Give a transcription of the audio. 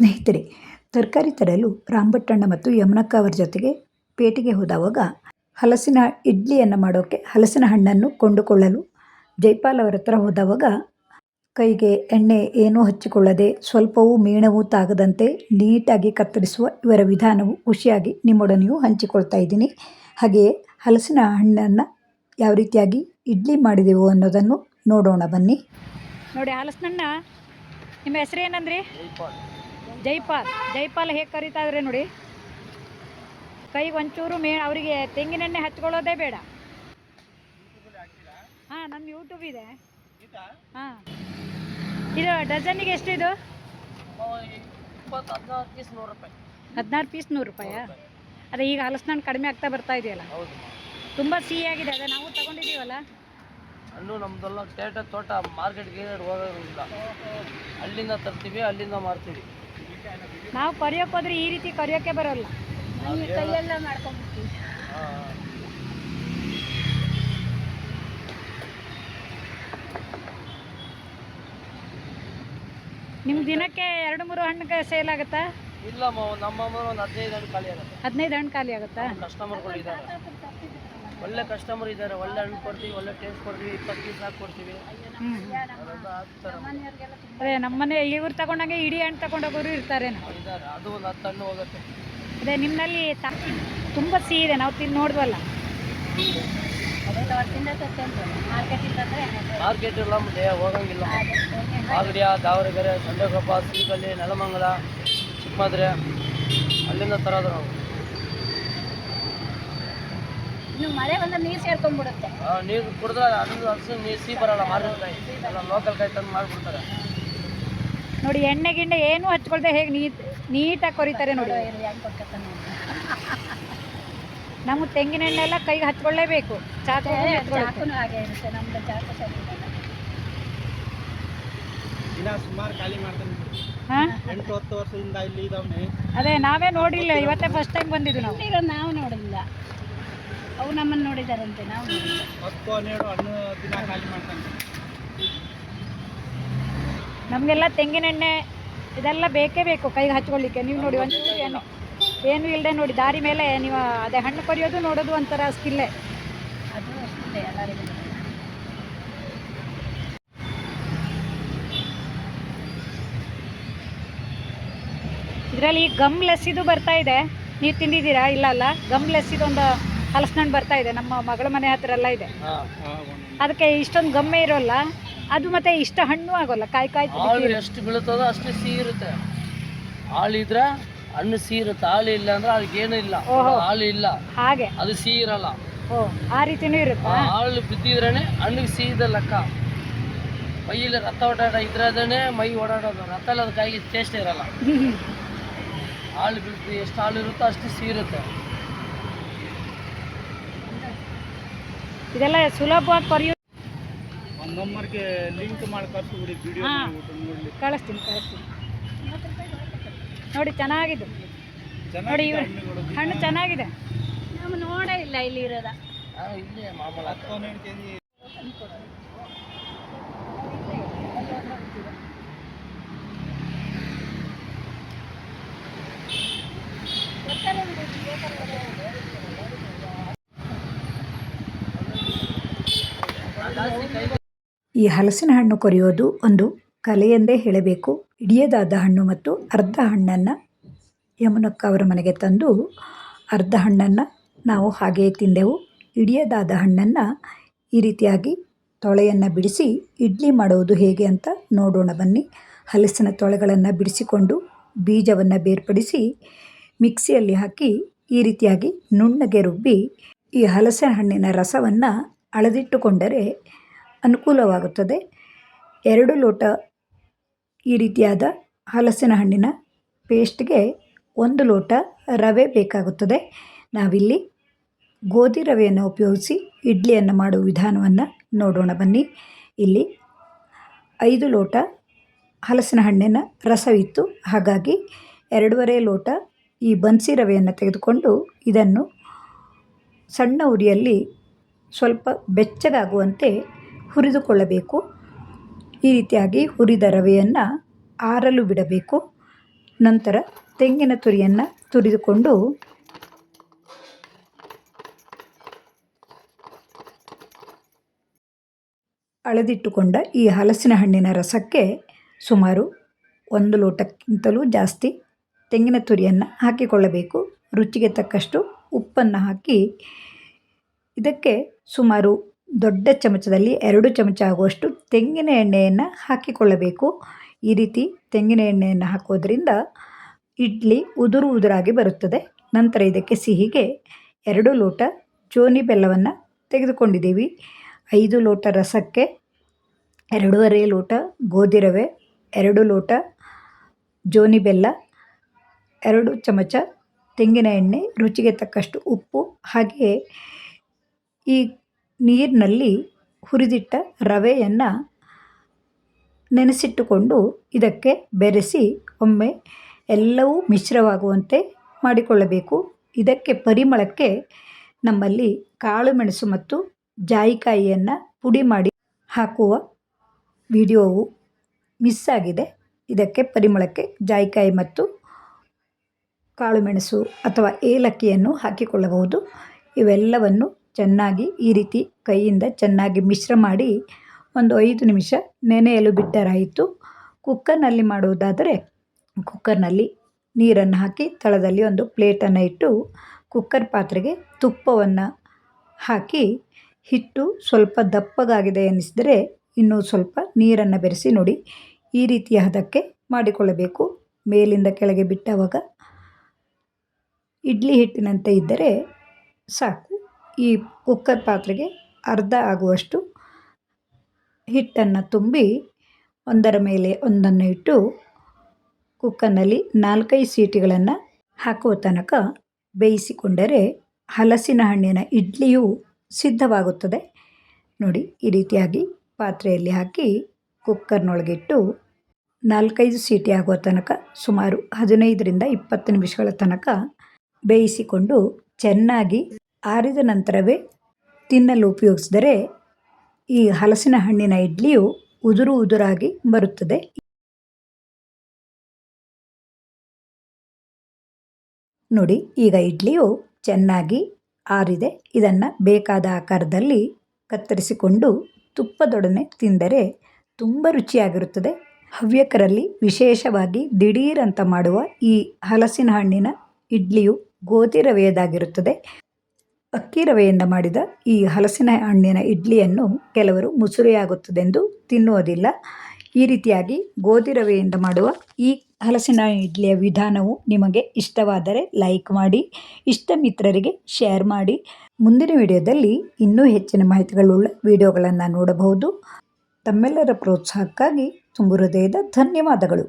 ಸ್ನೇಹಿತರೆ ತರಕಾರಿ ತರಲು ರಾಮಭಟ್ಟಣ್ಣ ಮತ್ತು ಯಮನಕ್ಕ ಅವರ ಜೊತೆಗೆ ಪೇಟೆಗೆ ಹೋದವಾಗ ಹಲಸಿನ ಇಡ್ಲಿಯನ್ನು ಮಾಡೋಕ್ಕೆ ಹಲಸಿನ ಹಣ್ಣನ್ನು ಕೊಂಡುಕೊಳ್ಳಲು ಜೈಪಾಲ್ ಅವರ ಹತ್ರ ಹೋದವಾಗ ಕೈಗೆ ಎಣ್ಣೆ ಏನೂ ಹಚ್ಚಿಕೊಳ್ಳದೆ ಸ್ವಲ್ಪವೂ ಮೇಣವೂ ತಾಗದಂತೆ ನೀಟಾಗಿ ಕತ್ತರಿಸುವ ಇವರ ವಿಧಾನವು ಖುಷಿಯಾಗಿ ನಿಮ್ಮೊಡನೆಯೂ ಹಂಚಿಕೊಳ್ತಾ ಇದ್ದೀನಿ. ಹಾಗೆಯೇ ಹಲಸಿನ ಹಣ್ಣನ್ನು ಯಾವ ರೀತಿಯಾಗಿ ಇಡ್ಲಿ ಮಾಡಿದೆವು ಅನ್ನೋದನ್ನು ನೋಡೋಣ ಬನ್ನಿ. ನೋಡಿ ಹಲಸಿನಣ್ಣ ನಿಮ್ಮ ಹೆಸರು ಏನಂದ್ರಿ? ಜೈಪಾಲ್ ಜೈಪಾಲ್ ಹೇಗೆ ಕರಿತಾ ಇದ್ರೆ ನೋಡಿ? ಕೈಗೆ ಒಂಚೂರು ಮೇ ಅವರಿಗೆ ತೆಂಗಿನೆಣ್ಣೆ ಹಚ್ಕೊಳ್ಳೋದೇ ಬೇಡ. ಹಾಂ ನಮ್ಮ ಯೂಟ್ಯೂಬ್ ಇದೆ. ಹಾಂ. ಇದು ಡಜನ್ನಿಗೆ ಎಷ್ಟು ಇದು ಹದಿನಾರು ಪೀಸ್ ನೂರು ರೂಪಾಯಿ? ಅದೇ ಈಗ ಹಲಸಿನಣ್ಣು ಕಡಿಮೆ ಆಗ್ತಾ ಬರ್ತಾ ಇದೆಯಲ್ಲ? ಹೌದು. ತುಂಬ ಆಗಿದೆ ಅದೇ ನಾವು ತಗೊಂಡಿದ್ದೀವಲ್ಲ? ಹಣ್ಣು ನಮ್ದೆಲ್ಲ ತೋಟ ಮಾರ್ಕೆಟ್ಗೆ ಹೋಗೋದಿಲ್ಲ ಅಲ್ಲಿಂದ ತರ್ತೀವಿ ಅಲ್ಲಿಂದ ಮಾರ್ತೀವಿ. ನಾವು ಕರಿಯೋಕೆ ಹೋದ್ರೆ ಈ ರೀತಿ ಕರಿಯೋಕ್ಕೆ ಬರೋಲ್ಲ. ಕೈಯೆಲ್ಲ ಮಾಡ್ಕೊಂಡ್ಬಿಡ್ತೀವಿ. ನಿಮ್ಮ ದಿನಕ್ಕೆ ಎರಡು ಮೂರು ಹಣ್ಣು ಸೇಲ್ ಆಗುತ್ತಾ? ಇಲ್ಲ ನಮ್ಮ ಒಂದು ಹದಿನೈದು ಹಣ್ಣು ಖಾಲಿ ಆಗುತ್ತೆ. ಹದಿನೈದು ಹಣ್ಣು ಖಾಲಿ ಆಗುತ್ತಾ? ಕಸ್ಟಮರ್ಗಳು ಇದ್ದಾರೆ ಒಳ್ಳೆ ಕಸ್ಟಮರ್ ಇದ್ದಾರೆ ಒಳ್ಳೆ ಹಣ್ಣು ಕೊಡ್ತೀವಿ ಒಳ್ಳೆ ಟೇಸ್ಟ್ ಕೊಡ್ತೀವಿ ಇಪ್ಪತ್ತು ಪೀಸ್ ಹಾಕಿ ಕೊಡ್ತೀವಿ. ಅದೇ ನಮ್ಮನೆ ಇವ್ರು ತಗೊಂಡಂಗೆ ಇಡೀ ಹಣ್ಣು ತಗೊಂಡೋಗೋರು ಇರ್ತಾರೆ ಇದ್ದಾರೆ ಅದು ಒಂದು ಹತ್ತು ಹಣ್ಣು ಹೋಗುತ್ತೆ. ಅದೇ ನಿಮ್ಮಲ್ಲಿ ತುಂಬ ಸಿಹಿ ಇದೆ ನಾವು ತಿಂದು ನೋಡ್ವಲ್ಲ. ಮಾರ್ಕೆಟ್ ಇಲ್ಲ ಮುಂದೆ ಹೋಗಂಗಿಲ್ಲ. ಮಾಗಡಿಯ ದಾವಣಗೆರೆ ಸಂಡೇಕೊಪ್ಪ ಸಿರಿಕಲ್ಲಿ ನೆಲಮಂಗಲ ಚಿಕ್ಕಮದ್ರೆ ಅಲ್ಲಿಂದ ತರೋದು ನಾವು. ಇನ್ನು ಮಳೆ ಬಂದ್ರೆ ನೀರು ಸೇರ್ಕೊಂಡ್ಬಿಡುತ್ತೆ. ನೀರು ಕುಡಿದ್ರೆ ಅದು ಹಲಸು ನೀರು ಸಿಹಿ ಬರಲ್ಲ ಮಾರ್ಕೆಟ್ಕಾಯಿ ಎಲ್ಲ ಲೋಕಲ್ ಕಾಯಿ ತಂದು ಮಾಡಿಬಿಡ್ತಾರೆ ನೋಡಿ ಎಣ್ಣೆ ಗಿಣ್ಣೆ ಏನು ಹಚ್ಕೊಳ್ದೆ ಹೇಗೆ ನೀಟ್ ನೀಟಾಗಿ ಕೊರಿತಾರೆ ನೋಡಿ. ನಮಗೆ ತೆಂಗಿನ ಎಣ್ಣೆ ಎಲ್ಲ ಕೈಗೆ ಹಚ್ಕೊಳ್ಳೇಬೇಕು ಚಾಕು ಹಾಗೆ ಇರುತ್ತೆ ನಮ್ದು ಚಾಕು ಸರಿ ದಿನ ಸುಮಾರು ಖಾಲಿ ಮಾಡ್ತಾನೆ ಹಾಂ? ಎಂಟು ಹತ್ತು ವರ್ಷದಿಂದ ಇಲ್ಲಿ ಇದಾವನೆ ಅದೇ ನಾವೇ ನೋಡಿಲ್ಲ ಇವತ್ತೇ ಫಸ್ಟ್ ಟೈಮ್ ಬಂದಿದ್ದು ನಾವು. ನಾವು ನೋಡಿಲ್ಲ. ಅವು ನಮ್ಮನ್ನು ನೋಡಿದಾರಂತೆ ನಾವು. ಹತ್ತು ಹನ್ನೆರಡು ಹಣ್ಣು ದಿನ ಖಾಲಿ ಮಾಡ್ತಾನೆ. ನಮಗೆಲ್ಲ ತೆಂಗಿನೆಣ್ಣೆ ಇದೆಲ್ಲ ಬೇಕೇ ಬೇಕು ಕೈಗೆ ಹಚ್ಕೊಳ್ಳಿಕ್ಕೆ. ನೀವು ನೋಡಿ ಒಂದು ಏನು ಏನು ಇಲ್ಲದೆ ನೋಡಿ ದಾರಿ ಮೇಲೆ ನೀವು ಅದೇ ಹಣ್ಣು ಕೊರಿಯೋದು ನೋಡೋದು ಒಂಥರ ಸ್ಕಿಲ್ಲೆ. ಅದು ಅಷ್ಟೇ ಎಲ್ಲರಿಗೂ. ಇದರಲ್ಲಿ ಗಮ್ ಲಸ್ಸಿದು ಬರ್ತಾ ಇದೆ. ನೀವು ತಿಂದಿದ್ದೀರಾ? ಇಲ್ಲ ಅಲ್ಲ? ಗಮ್ ಲಸ್ಸಿದೊಂದು ಹಲಸಿನಣ್ಣು ಬರ್ತಾ ಇದೆ ನಮ್ಮ ಮಗಳ ಮನೆ ಹತ್ರ ಎಲ್ಲ ಇದೆ ಅದಕ್ಕೆ ಇಷ್ಟೊಂದು ಗಮ್ಮೆ ಇರೋಲ್ಲ ಅದು ಮತ್ತೆ ಇಷ್ಟ ಹಣ್ಣು ಆಗೋಲ್ಲ ಕಾಯಿ ಕಾಯಿ ಆಳು ಎಷ್ಟು ಬೀಳುತ್ತದೋ ಅಷ್ಟು ಸಿಹಿ ಇರುತ್ತೆ. ಇದ್ರೆ ಹಣ್ಣು ಸಿಹಿ ಇರುತ್ತೆ ಹಾಲು ಇಲ್ಲ ಅಂದ್ರೆ ಅದಕ್ಕೇನು ಇಲ್ಲ. ಆಳು ಇಲ್ಲ. ಹಾಗೆ. ಅದು ಸಿಹಿ ಇರಲ್ಲ. ಓ ಆ ರೀತಿನೂ ಇರುತ್ತೆ? ಹಾಳು ಹಾಲು ಬಿದ್ದಿದ್ರೇನೆ ಹಣ್ಣಿಗೆ ಸಿಹಿ ಇದೆ ಲೆಕ್ಕ. ಮೈಯಲ್ಲಿ ರಥ ಓಡಾಡ ಇದ್ರದೇ ಮೈ ಓಡಾಡೋದು. ರಥ ಅದು ಕಾಯಿಗೆ ಟೇಸ್ಟ್ ಇರಲ್ಲ. ಆಳು ಬಿಡ್ತೀವಿ ಎಷ್ಟು ಹಾಲು ಇರುತ್ತೋ ಅಷ್ಟು ಸಿಹಿ ಇರುತ್ತೆ. ಇದೆಲ್ಲ ಸುಲಭವಾಗಿ ಪರಿಯೋ ಒಂದು ನಂಬರ್ಗೆ ಲಿಂಕ್ ಮಾಡಿ ಕಳಿಸ್ಬಿಡಿ ವಿಡಿಯೋ ಹಾ. ಕಳಿಸ್ತೀನಿ ಕಳಿಸ್ತೀನಿ. ನೋಡಿ ಚೆನ್ನಾಗಿದೆ. ನೋಡಿ ಇವ್ರು ಹಣ್ಣು ಚೆನ್ನಾಗಿದೆ. ನಾವು ನೋಡೇ ಇಲ್ಲ ಇಲ್ಲಿ ಇರೋದ. ಆ, ಇಲ್ಲೇ ಮಾಮೂಲು ಹತ್ತು ಹನ್ನೆರಡು ಕೆ ಜಿ ಈ ಹಲಸಿನ ಹಣ್ಣು ಕೊರೆಯೋದು ಒಂದು ಕಲೆ ಎಂದೇ ಹೇಳಬೇಕು. ಇಡಿಯದಾದ ಹಣ್ಣು ಮತ್ತು ಅರ್ಧ ಹಣ್ಣನ್ನು ಯಮುನಕ್ಕ ಅವರ ಮನೆಗೆ ತಂದು ಅರ್ಧ ಹಣ್ಣನ್ನು ನಾವು ಹಾಗೆಯೇ ತಿಂದೆವು. ಇಡಿಯದಾದ ಹಣ್ಣನ್ನು ಈ ರೀತಿಯಾಗಿ ತೊಳೆಯನ್ನು ಬಿಡಿಸಿ ಇಡ್ಲಿ ಮಾಡುವುದು ಹೇಗೆ ಅಂತ ನೋಡೋಣ ಬನ್ನಿ. ಹಲಸಿನ ತೊಳೆಗಳನ್ನು ಬಿಡಿಸಿಕೊಂಡು ಬೀಜವನ್ನು ಬೇರ್ಪಡಿಸಿ ಮಿಕ್ಸಿಯಲ್ಲಿ ಹಾಕಿ ಈ ರೀತಿಯಾಗಿ ನುಣ್ಣಗೆ ರುಬ್ಬಿ ಈ ಹಲಸಿನ ಹಣ್ಣಿನ ರಸವನ್ನು ಅಳೆದಿಟ್ಟುಕೊಂಡರೆ ಅನುಕೂಲವಾಗುತ್ತದೆ. ಎರಡು ಲೋಟ ಈ ರೀತಿಯಾದ ಹಲಸಿನ ಹಣ್ಣಿನ ಪೇಸ್ಟ್ಗೆ ಒಂದು ಲೋಟ ರವೆ ಬೇಕಾಗುತ್ತದೆ. ನಾವಿಲ್ಲಿ ಗೋಧಿ ರವೆಯನ್ನು ಉಪಯೋಗಿಸಿ ಇಡ್ಲಿಯನ್ನು ಮಾಡುವ ವಿಧಾನವನ್ನು ನೋಡೋಣ ಬನ್ನಿ. ಇಲ್ಲಿ ಐದು ಲೋಟ ಹಲಸಿನ ಹಣ್ಣಿನ ರಸವಿತ್ತು. ಹಾಗಾಗಿ ಎರಡೂವರೆ ಲೋಟ ಈ ಬನ್ಸಿ ರವೆಯನ್ನು ತೆಗೆದುಕೊಂಡು ಇದನ್ನು ಸಣ್ಣ ಉರಿಯಲ್ಲಿ ಸ್ವಲ್ಪ ಬೆಚ್ಚಗಾಗುವಂತೆ ಹುರಿದುಕೊಳ್ಳಬೇಕು. ಈ ರೀತಿಯಾಗಿ ಹುರಿದ ರವೆಯನ್ನು ಆರಲು ಬಿಡಬೇಕು. ನಂತರ ತೆಂಗಿನ ತುರಿಯನ್ನು ತುರಿದುಕೊಂಡು ಅಳೆದಿಟ್ಟುಕೊಂಡ ಈ ಹಲಸಿನ ಹಣ್ಣಿನ ರಸಕ್ಕೆ ಸುಮಾರು ಒಂದು ಲೋಟಕ್ಕಿಂತಲೂ ಜಾಸ್ತಿ ತೆಂಗಿನ ತುರಿಯನ್ನು ಹಾಕಿಕೊಳ್ಳಬೇಕು. ರುಚಿಗೆ ತಕ್ಕಷ್ಟು ಉಪ್ಪನ್ನು ಹಾಕಿ ಇದಕ್ಕೆ ಸುಮಾರು ದೊಡ್ಡ ಚಮಚದಲ್ಲಿ ಎರಡು ಚಮಚ ಆಗುವಷ್ಟು ತೆಂಗಿನ ಎಣ್ಣೆಯನ್ನು ಹಾಕಿಕೊಳ್ಳಬೇಕು. ಈ ರೀತಿ ತೆಂಗಿನ ಎಣ್ಣೆಯನ್ನು ಹಾಕೋದ್ರಿಂದ ಇಡ್ಲಿ ಉದುರು ಉದುರಾಗಿ ಬರುತ್ತದೆ. ನಂತರ ಇದಕ್ಕೆ ಸಿಹಿಗೆ ಎರಡು ಲೋಟ ಜೋನಿ ಬೆಲ್ಲವನ್ನು ತೆಗೆದುಕೊಂಡಿದ್ದೀವಿ. ಐದು ಲೋಟ ರಸಕ್ಕೆ ಎರಡೂವರೆ ಲೋಟ ಗೋಧಿ ರವೆ, ಎರಡು ಲೋಟ ಜೋನಿ ಬೆಲ್ಲ, ಎರಡು ಚಮಚ ತೆಂಗಿನ ಎಣ್ಣೆ, ರುಚಿಗೆ ತಕ್ಕಷ್ಟು ಉಪ್ಪು, ಹಾಗೆಯೇ ಈ ನೀರಿನಲ್ಲಿ ಹುರಿದಿಟ್ಟ ರವೆಯನ್ನು ನೆನೆಸಿಟ್ಟುಕೊಂಡು ಇದಕ್ಕೆ ಬೆರೆಸಿ ಒಮ್ಮೆ ಎಲ್ಲವೂ ಮಿಶ್ರವಾಗುವಂತೆ ಮಾಡಿಕೊಳ್ಳಬೇಕು. ಇದಕ್ಕೆ ಪರಿಮಳಕ್ಕೆ ನಮ್ಮಲ್ಲಿ ಕಾಳುಮೆಣಸು ಮತ್ತು ಜಾಯಿಕಾಯಿಯನ್ನು ಪುಡಿ ಮಾಡಿ ಹಾಕುವ ವಿಡಿಯೋವು ಮಿಸ್ ಆಗಿದೆ. ಇದಕ್ಕೆ ಪರಿಮಳಕ್ಕೆ ಜಾಯಿಕಾಯಿ ಮತ್ತು ಕಾಳುಮೆಣಸು ಅಥವಾ ಏಲಕ್ಕಿಯನ್ನು ಹಾಕಿಕೊಳ್ಳಬಹುದು. ಇವೆಲ್ಲವನ್ನು ಚೆನ್ನಾಗಿ ಈ ರೀತಿ ಕೈಯಿಂದ ಚೆನ್ನಾಗಿ ಮಿಶ್ರ ಮಾಡಿ ಒಂದು ಐದು ನಿಮಿಷ ನೆನೆಯಲು ಬಿಟ್ಟರಾಯಿತು. ಕುಕ್ಕರ್ನಲ್ಲಿ ಮಾಡುವುದಾದರೆ ಕುಕ್ಕರ್ನಲ್ಲಿ ನೀರನ್ನು ಹಾಕಿ ತಳದಲ್ಲಿ ಒಂದು ಪ್ಲೇಟನ್ನು ಇಟ್ಟು ಕುಕ್ಕರ್ ಪಾತ್ರೆಗೆ ತುಪ್ಪವನ್ನು ಹಾಕಿ ಹಿಟ್ಟು ಸ್ವಲ್ಪ ದಪ್ಪಗಾಗಿದೆ ಅನ್ನಿಸಿದರೆ ಇನ್ನೂ ಸ್ವಲ್ಪ ನೀರನ್ನು ಬೆರೆಸಿ ನೋಡಿ ಈ ರೀತಿಯ ಹದಕ್ಕೆ ಮಾಡಿಕೊಳ್ಳಬೇಕು. ಮೇಲಿಂದ ಕೆಳಗೆ ಬಿಟ್ಟವಾಗ ಇಡ್ಲಿ ಹಿಟ್ಟಿನಂತೆ ಇದ್ದರೆ ಸಾಕು. ಈ ಕುಕ್ಕರ್ ಪಾತ್ರೆಗೆ ಅರ್ಧ ಆಗುವಷ್ಟು ಹಿಟ್ಟನ್ನು ತುಂಬಿ ಒಂದರ ಮೇಲೆ ಒಂದನ್ನು ಇಟ್ಟು ಕುಕ್ಕರ್ನಲ್ಲಿ ನಾಲ್ಕೈದು ಸೀಟಿಗಳನ್ನು ಹಾಕುವ ತನಕ ಬೇಯಿಸಿಕೊಂಡರೆ ಹಲಸಿನ ಹಣ್ಣಿನ ಇಡ್ಲಿಯು ಸಿದ್ಧವಾಗುತ್ತದೆ. ನೋಡಿ, ಈ ರೀತಿಯಾಗಿ ಪಾತ್ರೆಯಲ್ಲಿ ಹಾಕಿ ಕುಕ್ಕರ್ನೊಳಗಿಟ್ಟು ನಾಲ್ಕೈದು ಸೀಟಿ ಆಗುವ ತನಕ ಸುಮಾರು ಹದಿನೈದರಿಂದ ಇಪ್ಪತ್ತು ನಿಮಿಷಗಳ ತನಕ ಬೇಯಿಸಿಕೊಂಡು ಚೆನ್ನಾಗಿ ಆರಿದ ನಂತರವೇ ತಿನ್ನಲು ಉಪಯೋಗಿಸಿದರೆ ಈ ಹಲಸಿನ ಹಣ್ಣಿನ ಇಡ್ಲಿಯು ಉದುರು ಉದುರಾಗಿ ಬರುತ್ತದೆ. ನೋಡಿ, ಈಗ ಇಡ್ಲಿಯು ಚೆನ್ನಾಗಿ ಆರಿದೆ. ಇದನ್ನು ಬೇಕಾದ ಆಕಾರದಲ್ಲಿ ಕತ್ತರಿಸಿಕೊಂಡು ತುಪ್ಪದೊಡನೆ ತಿಂದರೆ ತುಂಬ ರುಚಿಯಾಗಿರುತ್ತದೆ. ಹವ್ಯಕರಲ್ಲಿ ವಿಶೇಷವಾಗಿ ದಿಢೀರಂತ ಮಾಡುವ ಈ ಹಲಸಿನ ಹಣ್ಣಿನ ಇಡ್ಲಿಯು ಗೋಧಿ ರವೆಯದಾಗಿರುತ್ತದೆ. ಅಕ್ಕಿ ರವೆಯಿಂದ ಮಾಡಿದ ಈ ಹಲಸಿನ ಹಣ್ಣಿನ ಇಡ್ಲಿಯನ್ನು ಕೆಲವರು ಮುಸುರೆಯಾಗುತ್ತದೆಂದು ತಿನ್ನುವುದಿಲ್ಲ. ಈ ರೀತಿಯಾಗಿ ಗೋಧಿ ರವೆಯಿಂದ ಮಾಡುವ ಈ ಹಲಸಿನ ಇಡ್ಲಿಯ ವಿಧಾನವು ನಿಮಗೆ ಇಷ್ಟವಾದರೆ ಲೈಕ್ ಮಾಡಿ, ಇಷ್ಟ ಮಿತ್ರರಿಗೆ ಶೇರ್ ಮಾಡಿ. ಮುಂದಿನ ವಿಡಿಯೋದಲ್ಲಿ ಇನ್ನೂ ಹೆಚ್ಚಿನ ಮಾಹಿತಿಗಳುಳ್ಳ ವಿಡಿಯೋಗಳನ್ನು ನೋಡಬಹುದು. ತಮ್ಮೆಲ್ಲರ ಪ್ರೋತ್ಸಾಹಕ್ಕಾಗಿ ತುಂಬು ಹೃದಯದ ಧನ್ಯವಾದಗಳು.